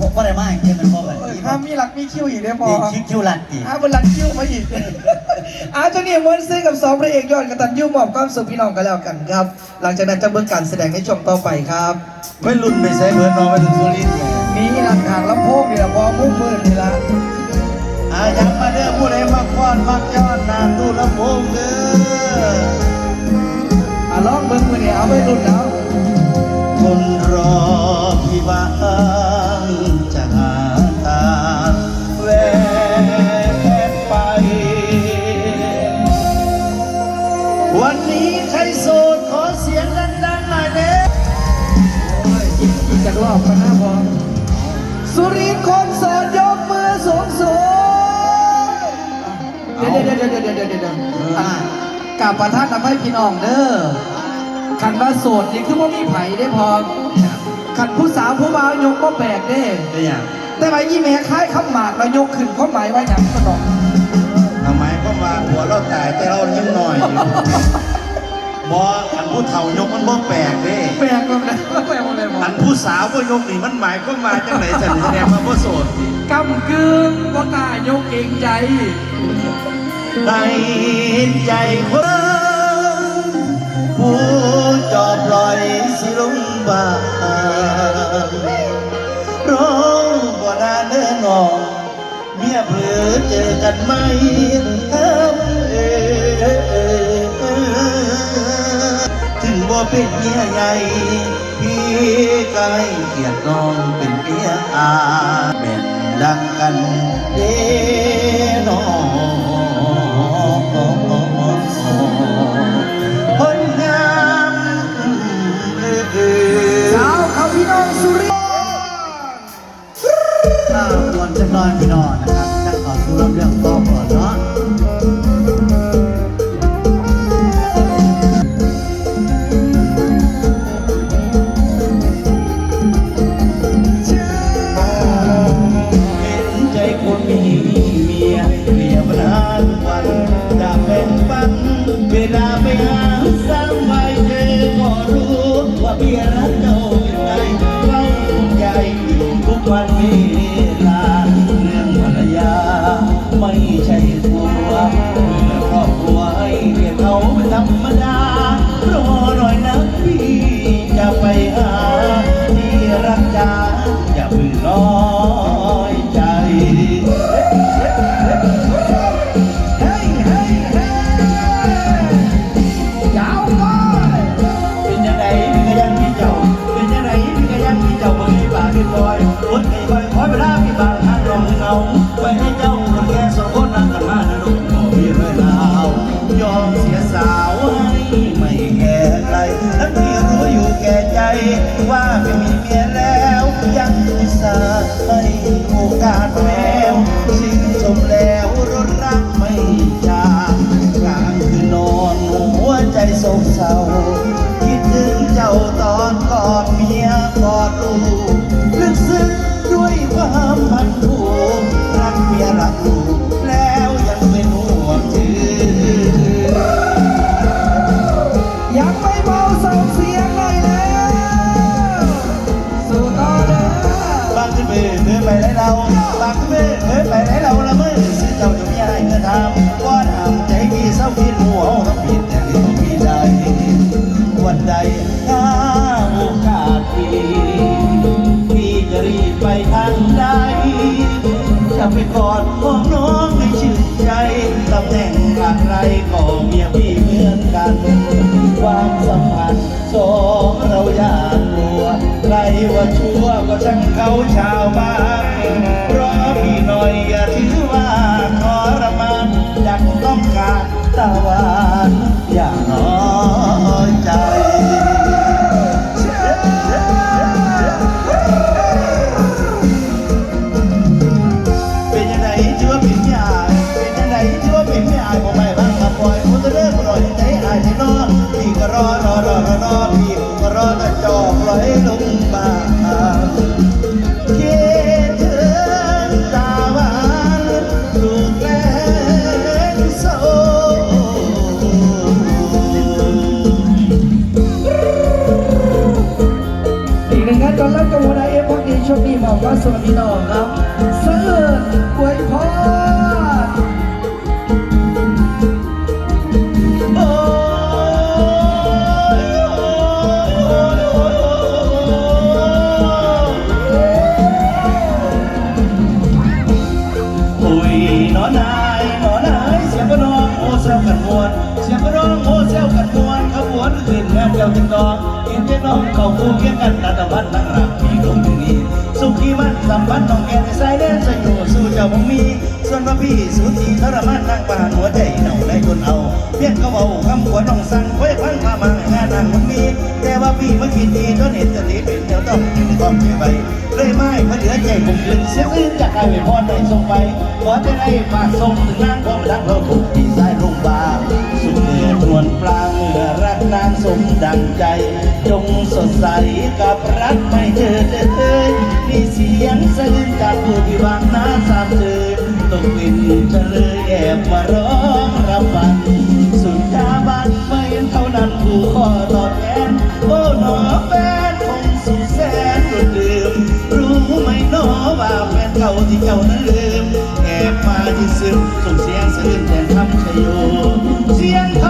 ผมก็ได้มากเช่นมันพอกันเออถ้ามีหลักมีคิวอีกได้พอมีคิวคิวลัดอีกอาบนหลักคิวมาอีกอาจะนี่มวนซื้อกับสองพระเอกยอดกตันยูมอบความสุขพี่น้องกันแล้วกันครับ หลังจากนั้นจะเบิ่งการแสดงในช่วงต่อไปครับไม่รุ่นไม่ใช่เบิร์นนอนไปถึงสุรินทร์ไงมีหลักฐานลำโพงนี่แหละพอมุ่งมือนี่ละอายังมาเด้อผู้ใดมาคว้านมาย้อนนานดูลำโพงเด้ออะลองเบิ่งมือนี่เอาไปรุ่นแล้วคนรอ พี่บ้างจะหาทาแวะไป วันนี้ใครโสดขอเสียงดังๆหน่อยเด้อโอ้ยอีกจากรอบกันนะพอสุรินคนโสดยกมือสูงสูงเดี๋ยวเดี๋ยวเดี๋ยวเดี๋ยวเดี๋ยวกราบประทานทำให้พี่น้องเด้อขันว่าโสดนี่คือว่ามีไผ่ได้พอ ขันผู้สาวผู้บ่าวยกก็แปลกเด้ ได้ยังแต่ว่ายี่แม่คล้ายคำหมากเรายกขึ้นข้อหมายไว้อย่างก็ต้องทำไมก็มาหัวเราตายแต่เรายังหน่อยอยู่บออันผู้เฒ่ายกมันบ่แปลกเด้แปลกเลยนะแปลกเลยหมอัดนผู้สาวบ่ยกนี่มันหมายก็มาจังไหนจังแสดงว่าบ่โสดสิกำกึ่งบ่กล้ายกเองใจให้ใจคนผู้ บางร้องบ่นานเดินองเมียเผลอเจอกันไหมทำเอถึงบ่เป็นเมียใหญ่พี่ไกลเกียดน้องเป็นเมียอาแม่นดังกันเด้ จะนอนพี่นอนนะครับจะขอสู้เรื่องต่อก่อนเนาะเวลาไปหาสาวใหม่เจอก็รู้ว่าเมียรั ศร้า น่งอะไรก็เมียพี่เหมือนกัน ความสัมพันธ์สองเราอย่าลัว ใครว่าชั่วก็ช่างเขาชาวบ้าน อกว่าสวัสดีน้องครับเสิร์นอวยพรโอ้ยโอ้ยโอ้ยโอ้ยโอ้ยโอ้ยหนอนายหนอนายเสียงกระนองโอ้เซลกันมวยงกระนองโอ้เจ้าจึงดองกินเจ้าน้องเขาคู่เคียงกันนาตะวัน มันสัมพันธ์น้องแก่ในสายแดนสยู่สู้เจ้าบ่มี ส่วนว่าพี่สุธีทรมานนั่งป่าหัวใจเหนาได้คนเอาเพี้ยงเขาเอาคำขวัญน้องสั่งไว้พังพามางานนางมันมี แต่ว่าพี่มาคิดดีจนเห็นสติเป็นเดียวต้องต้องเก็บไว้เลยไม่เพราะเหลือใจผมขึ้นเสียงอื่นจากใครไปพอได้ส่งไปขอจะได้ฝากส่งถึงนางของรักเราถูกพี่สายลงบาสุดเดือดนวลปลาเมื่อรักนางสมดังใจ จงสดใสกับรักไม่เจอเอ่ยมีเสียงสะอื้นจากผู้ที่วางน้าสามเจอตกเป็นเลยแอบมาร้องรับฟังสุดาบันไม่เห็นเท่านั้นผู้ขอตอบแทนโอ้หนอแฟนคงสุดแสนรุนลืม รู้ไหมหนอว่าแฟนเก่าที่เจ้านั้นลืม แอบมาที่ซึมส่งเสียงสะอื้นแทนคำชโยเสียงเขา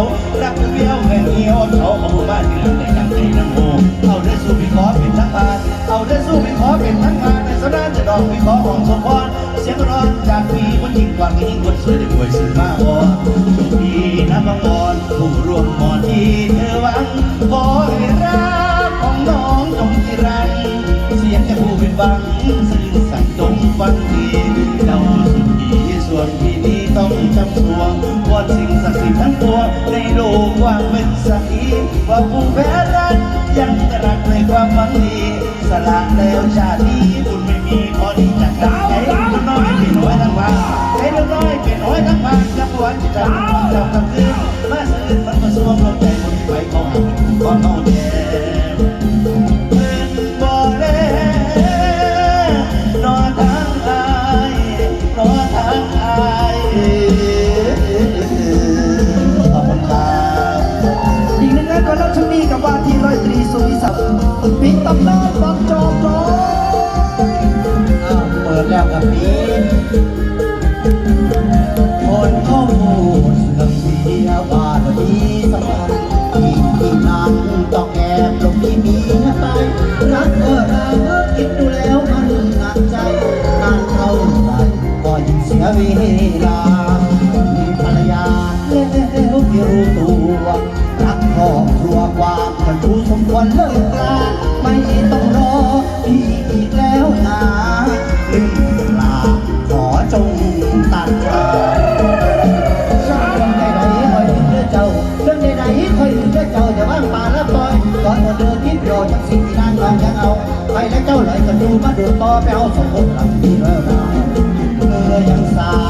ยวรักเดียวแค่เดียวเขาเอาบ้านที่หลังในกันใจน้ำโมเอาได้สู้พี่ขอเป็นทั้งพานเอาได้สู้พี่ขอเป็นทั้งพานในสนานจะดอกพี่ขอของสมพรเสียงร้อนจากพี่คนยิ่งกว่ายิ่งคนสวยได้ป่วยสื่อมาอ่อนโชคดีนะบางอ่อนผู้ร่วมมอที่เธอหวังขอให้รักของน้องจงที่รังเสียงจะผู้เป็นบังซึ่งสั่งจงฟังทีเจ้าสุขีส่วนพี่ ต้องจำสววอนสิ่งศักดิ์สิทธิ์ทั้งปวในโลกว่าเป็นสักีว่าผู้แพ้รักยังจะรักในความหวังดีสละแล้วชาตินี้บุญไม่มีพอดีจากใจลูกน้อยเป็นน้อยทั้งวันใจลูกน้อยเป็นน้อยทั้งวันจะปวดจะจำจำจำคืนมาสื่นมันมาสวมลงใจคนไปของก่อนน้องแย่ นี้กับว่าที่ร้อยตรีสุวิศักดิ์ปิดตำนานบังจอบร้อยอ้าวเปิดแล้วครับพี่คนข้อมูลเสื่อมเสียว่าเราดีสัมพันธ์ที่ที่นั้นต้องแอบลบที่มีไปรักก็รักคิดดูแล้วมันหนักใจนานเท่าไหร่ก็ยิ่งเสียเวลา แล้วเจ้าไหลกันดูมาดูต่อไปเอาสมบูรณ์หลังดีแล้วนะเมื่อยังสาวหา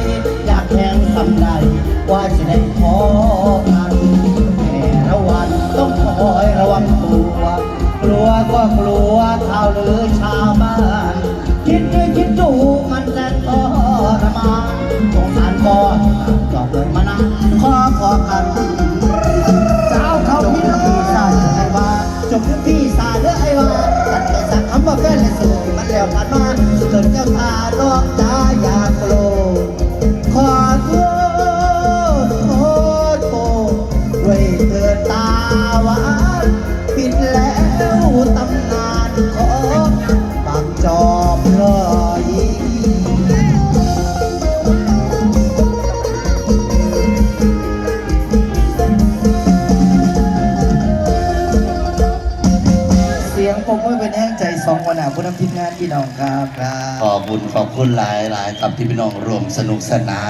ขอบคุณน้ำทีมงานพี่น้องครับครับ ขอบคุณขอบคุณหลายหลายๆครับที่พี่น้องรวมสนุกสนาน